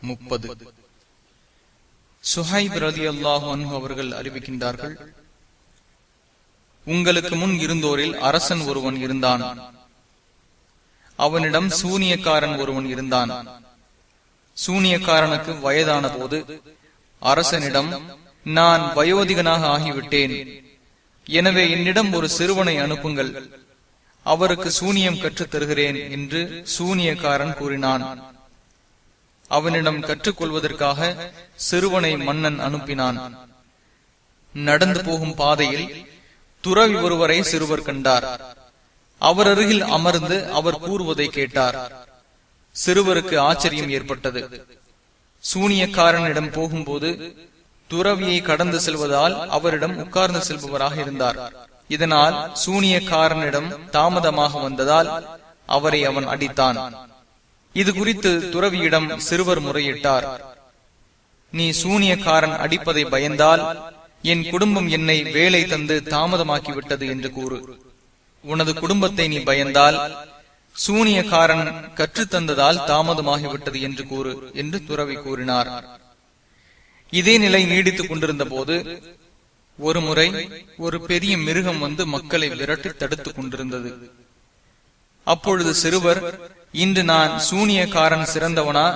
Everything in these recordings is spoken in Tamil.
முப்பது. சுஹைப் ரதி அல்லாஹு அன்ஹு அவர்கள் அறிவிக்கின்றார்கள் உங்களுக்கு முன் இருந்தோரில் அரசன் ஒருவன் இருந்தான். அவனிடம் சூனியக்காரன் ஒருவன் இருந்தான். சூனியக்காரனுக்கு வயதான போது அரசனிடம் நான் வயோதிகனாக ஆகிவிட்டேன். எனவே என்னிடம் ஒரு சிறுவனை அனுப்புங்கள். அவருக்கு சூனியம் கற்றுத் தருகிறேன் என்று சூனியக்காரன் கூறினான். அவனிடம் கற்றுக்கொள்வதற்காக சிறுவனை மன்னன் அனுப்பினான். நடந்து போகும் பாதையில் துறவி ஒருவரை சிறுவர் கண்டார். அவர் அருகில் அமர்ந்து அவர் கூறுவதை கேட்டார். சிறுவருக்கு ஆச்சரியம் ஏற்பட்டது. சூனியக்காரனிடம் போகும்போது துறவியை கடந்து செல்வதால் அவரிடம் உட்கார்ந்து செல்பவராக இருந்தார். இதனால் சூனியக்காரனிடம் தாமதமாக வந்ததால் அவரை அவன் அடித்தான். இது குறித்து துறவியிடம் சிறுவர் முறையிட்டார். நீ சூனியக்காரன் அடிப்பதை பயந்தால் என் குடும்பம் என்னை வேலை தந்து தாமதமாக்கிவிட்டது என்று கூறு. உனது குடும்பத்தை நீ பயந்தால் சூனியக்காரன் கற்றுத்தந்ததால் தாமதமாகிவிட்டது என்று கூறு என்று துறவி கூறினார். இதே நிலை நீடித்துக் கொண்டிருந்த போது ஒரு முறை ஒரு பெரிய மிருகம் வந்து மக்களை விரட்டி தடுத்துக் கொண்டிருந்தது. அப்பொழுது சிறுவர் இன்று நான் சூனியக்காரன் சிறந்தவனா?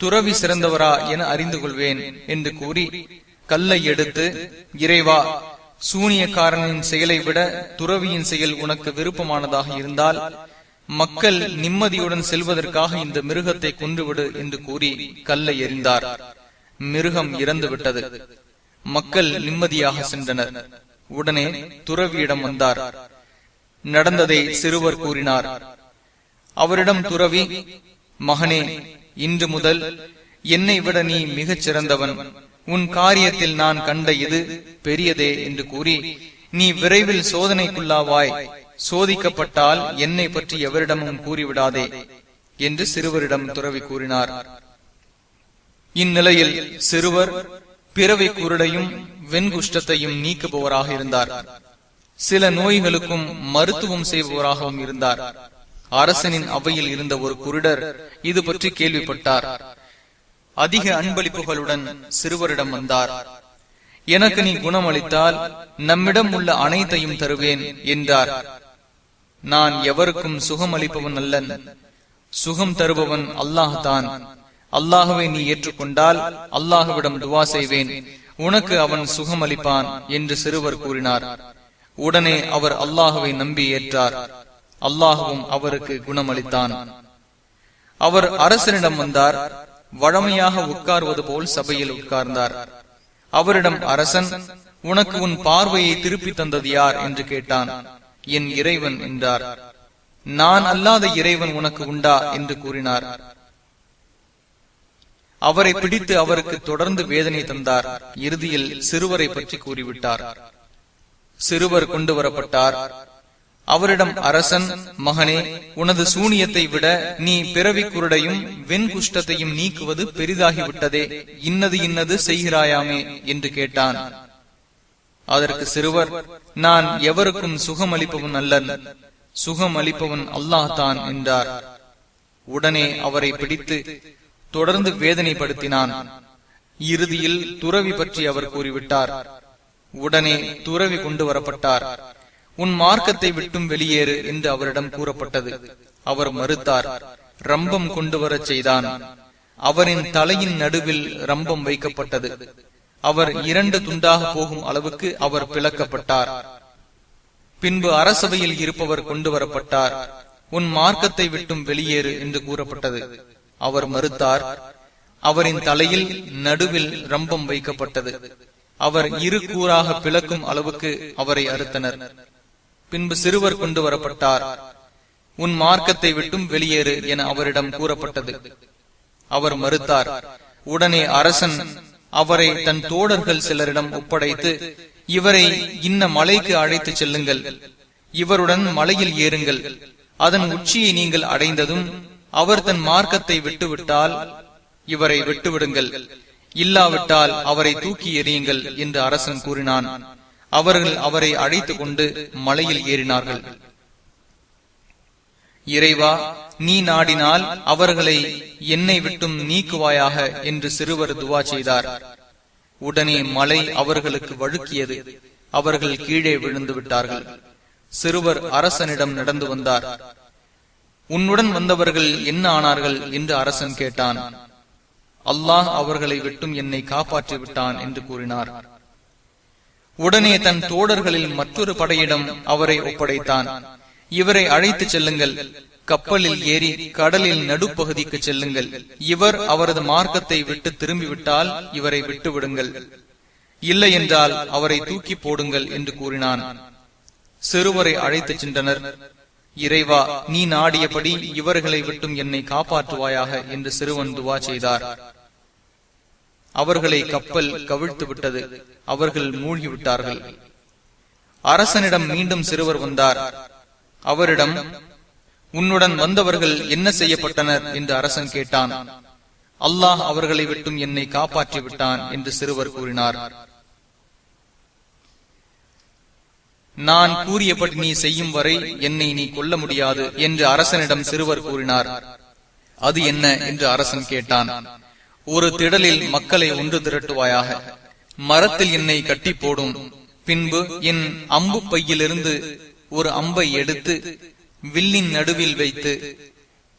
துறவி சிறந்தவரா என அறிந்து கொள்வேன் என்று கூறி கல்லை எடுத்து இறைவா சூனியக்காரனின் செயலை விட துறவியின் செயல் உனக்கு விருப்பமானதாக இருந்தால் மக்கள் நிம்மதியுடன் செல்வதற்காக இந்த மிருகத்தை கொன்றுவிடு என்று கூறி கல்லை எறிந்தார். மிருகம் இறந்துவிட்டது. மக்கள் நிம்மதியாக சென்றனர். உடனே துறவியிடம் வந்தார். நடந்ததை சிறுவர் கூறினார். அவரிடம் துறவி மகனே இன்று முதல் என்னை விட நீ மிகச் சிறந்தவன். உன் காரியத்தில் நான் கண்ட இது பெரியதே என்று கூறி நீ விரைவில் சோதனைக்குள்ளாவாய். சோதிக்கப்பட்டால் என்னை பற்றி எவரிடமும் கூறிவிடாதே என்று சிறுவரிடம் துறவி கூறினார். இந்நிலையில் சிறுவர் பிறவி குருடையும் வெண்குஷ்டத்தையும் நீக்குபவராக இருந்தார். சில நோய்களுக்கும் மருத்துவம் செய்பவராகவும் இருந்தார். அரசனின் அவையில் இருந்த ஒரு குருடர் இது பற்றி கேள்விப்பட்டார். அதிக அன்பளிப்புகளுடன் சிறுவரிடம் வந்தார். எனக்கு நீ குணமளித்தால் நம்மிடம் உள்ள அனைத்தையும் தருவேன் என்றார். நான் எவருக்கும் சுகம் அளிப்பவன் அல்லன். சுகம் தருபவன் அல்லாஹ்தான் அல்லாஹுவை நீ ஏற்றுக்கொண்டால் அல்லாஹுவிடம் துவா செய்வேன். உனக்கு அவன் சுகம் அளிப்பான் என்று சிறுவர் கூறினார். உடனே அவர் அல்லாஹுவை நம்பி ஏற்றார். அல்லாஹுவும் அவருக்கு குணமளித்தான். அவர் அரசனிடம் வந்தார் வழமையாக உட்கார்வது போல் சபையில் உட்கார்ந்தார். அவரிடம் அரசன் உனக்கு உன் பார்வையை திருப்பி தந்தது யார்? என்று கேட்டான். என் இறைவன் என்றார். நான் அல்லாத இறைவன் உனக்கு உண்டா? என்று கூறினார். அவரை பிடித்து அவருக்கு தொடர்ந்து வேதனை தந்தார். இறுதியில் சிறுவரை பற்றி கூறிவிட்டார். சிறுவர் கொண்டு வரப்பட்டார். அவரிடம் அரசன் மகனே உனது சூனியத்தை விட நீ பிறவி குருடையும் வெண்குஷ்டத்தையும் நீக்குவது பெரிதாகிவிட்டதே. இன்னது இன்னது செய்கிறாயாமே? என்று கேட்டான். அதற்கு சிறுவர் நான் எவருக்கும் சுகம் அளிப்பவன் அல்லன். சுகம் அளிப்பவன் அல்லாஹ் என்றார். உடனே அவரை பிடித்து தொடர்ந்து வேதனைப்படுத்தினான். இறுதியில் துறவி பற்றி அவர் கூறிவிட்டார். உடனே துறவி கொண்டு வரப்பட்டார். உன் மார்க்கத்தை விட்டும் வெளியேறு என்று அவரிடம் கூறப்பட்டது. அவர் மறுத்தார் ரம்பம் கொண்டு வரச் செய்தான். அவரின் தலையின் நடுவில் ரம்பம் வைக்கப்பட்டது. அவர் இரண்டு துண்டாக போகும் அளவுக்கு அவர் பிளக்கப்பட்டார். பின்பு அரசவையில் இருப்பவர் கொண்டு வரப்பட்டார் உன் மார்க்கத்தை விட்டும் வெளியேறு என்று கூறப்பட்டது. அவர் மறுத்தார் அவரின் தலையில் நடுவில் ரம்பம் வைக்கப்பட்டது. அவர் இரு கூறாக பிளக்கும் அளவுக்கு அவரை அறுத்தனர். பின்பு சிறுவர் கொண்டு வரப்பட்டார். உன் மார்க்கத்தை விட்டும் வெளியேறு என அவரிடம் கூறப்பட்டது. அவர் மறுத்தார் உடனே அரசன் அவரை தன் தோழர்கள் சிலரிடம் ஒப்படைத்து இவரை இன்ன மலைக்கு அழைத்து செல்லுங்கள். இவருடன் மலையில் ஏறுங்கள். அதன் உச்சியை நீங்கள் அடைந்ததும் அவர் தன் மார்க்கத்தை விட்டுவிட்டால் இவரை விட்டுவிடுங்கள். இல்லாவிட்டால் அவரை தூக்கி எறியுங்கள் என்று அரசன் கூறினான். அவர்கள் அவரை அழைத்துக் கொண்டு மலையில் ஏறினார்கள். இறைவா நீ நாடினால் அவர்களை என்னை விட்டும் நீக்குவாயாக என்று சிறுவர் துவா செய்தார். உடனே மலை அவர்களுக்கு வழுக்கியது. அவர்கள் கீழே விழுந்து விட்டார்கள். சிறுவர் அரசனிடம் நடந்து வந்தார். உன்னுடன் வந்தவர்கள் என்ன ஆனார்கள் என்று அரசன் கேட்டான். அல்லாஹ் அவர்களை விட்டும் என்னை காப்பாற்றி விட்டான் என்று கூறினார். உடனே தன் தோடர்களில் மற்றொரு படையிடம் அவரை ஒப்படைத்தான். இவரை அழைத்துச் செல்லுங்கள். கப்பலில் ஏறி கடலில் நடுப்பகுதிக்கு செல்லுங்கள். இவர் அவரது மார்க்கத்தை விட்டு திரும்பிவிட்டால் இவரை விட்டு விடுங்கள் இல்லை என்றால் அவரை தூக்கி போடுங்கள் என்று கூறினான். சிறுவரை அழைத்துச் சென்றனர். இறைவா நீ நாடியபடி இவர்களை விட்டும் என்னை காப்பாற்றுவாயாக என்று சிறுவன் துவா செய்தார். அவர்களை கப்பல் கவிழ்த்து விட்டது. அவர்கள் மூழ்கிவிட்டார்கள். அரசனிடம் மீண்டும் சிறுவர் வந்தார். அவரிடம் உன்னுடன் வந்தவர்கள் என்ன செய்யப்பட்டனர்? என்று அரசன் கேட்டான். அல்லாஹ் அவர்களை விட்டும் என்னை காப்பாற்றி விட்டான் என்று சிறுவர் கூறினார். நான் கூறியபடி நீ செய்யும் வரை என்னை நீ கொல்ல முடியாது என்று அரசனிடம் சிறுவர் கூறினார். அது என்ன? என்று அரசன் கேட்டான். ஒரு திடலில் மக்களை ஒன்று திரட்டுவாயாக. மரத்தில் என்னை கட்டி போடும். பின்பு என் அம்பு பையிலிருந்து ஒரு அம்பை எடுத்து வில்லின் நடுவில் வைத்து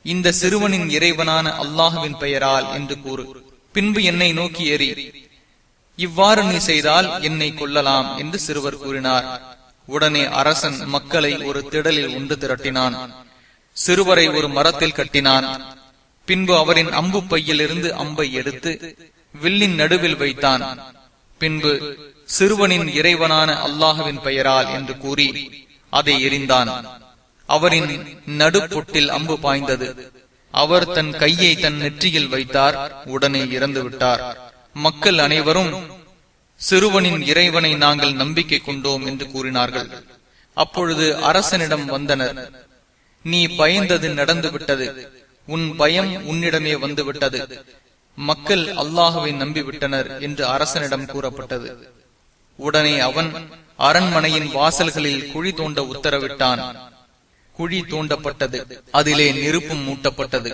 இந்த சிறுவனின் இறைவனான அல்லாஹுவின் பெயரால் என்று கூறு. பின்பு என்னை நோக்கி எறி இவ்வாறு நீ செய்தால் என்னை கொல்லலாம் என்று சிறுவர் கூறினார். உடனே அரசன் மக்களை ஒரு திடலில் ஒன்று திரட்டினான். சிறுவரை ஒரு மரத்தில் கட்டினான். பின்பு அவரின் அம்பு பையிலிருந்து அம்பை எடுத்து வில்லின் நடுவில் வைத்தான். பின்பு சிறுவனின் இறைவனான அல்லாஹுவின் பெயரால் என்று கூறி அதை எரிந்தான் அவரின் நடுப்பொட்டில் அம்பு பாய்ந்தது. அவர் தன் கையை தன் நெற்றியில் வைத்தார் உடனே இறந்து விட்டார். மக்கள் அனைவரும் சிறுவனின் இறைவனை நாங்கள் நம்பிக்கை கொண்டோம் என்று கூறினார்கள். அப்பொழுது அரசனிடம் வந்தனர். நீ பயந்தது நடந்து விட்டது உன் பயம் உன்னிடமே வந்துவிட்டது. மக்கள் அல்லாஹுவை நம்பிவிட்டனர் என்று அரசனிடம் கூறப்பட்டது. உடனே அவன் அரண்மனையின் வாசல்களில் குழி தோண்ட உத்தரவிட்டான். குழி தோண்டப்பட்டது. அதிலே நெருப்பும் மூட்டப்பட்டது.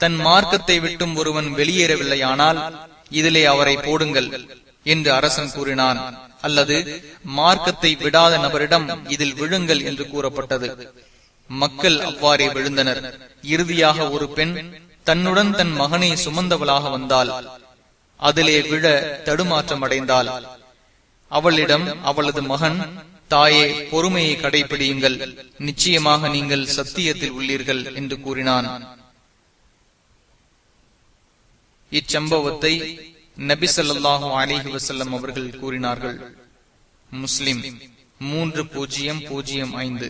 தன் மார்க்கத்தை விட்டும் ஒருவன் வெளியேறவில்லையானால் இதிலே அவரை போடுங்கள் என்று அரசன் கூறினான். அல்லது மார்க்கத்தை விடாத நபரிடம் இதில் விழுங்கள் என்று கூறப்பட்டது. மக்கள் அவ்வாறே விழுந்தனர். இறுதியாக ஒரு பெண் தன்னுடன் தன் மகனை சுமந்தவளாக வந்தால் அதிலே விழ தடுமாற்றம் அடைந்தாள். அவளிடம் அவளது மகன் தாயே பொறுமையை கடைபிடியுங்கள். நிச்சயமாக நீங்கள் சத்தியத்தில் உள்ளீர்கள் என்று கூறினான். இச்சம்பவத்தை நபி ஸல்லல்லாஹு அலைஹி அவர்கள் கூறினார்கள். முஸ்லிம் மூன்று பூஜ்ஜியம் பூஜ்ஜியம் ஐந்து.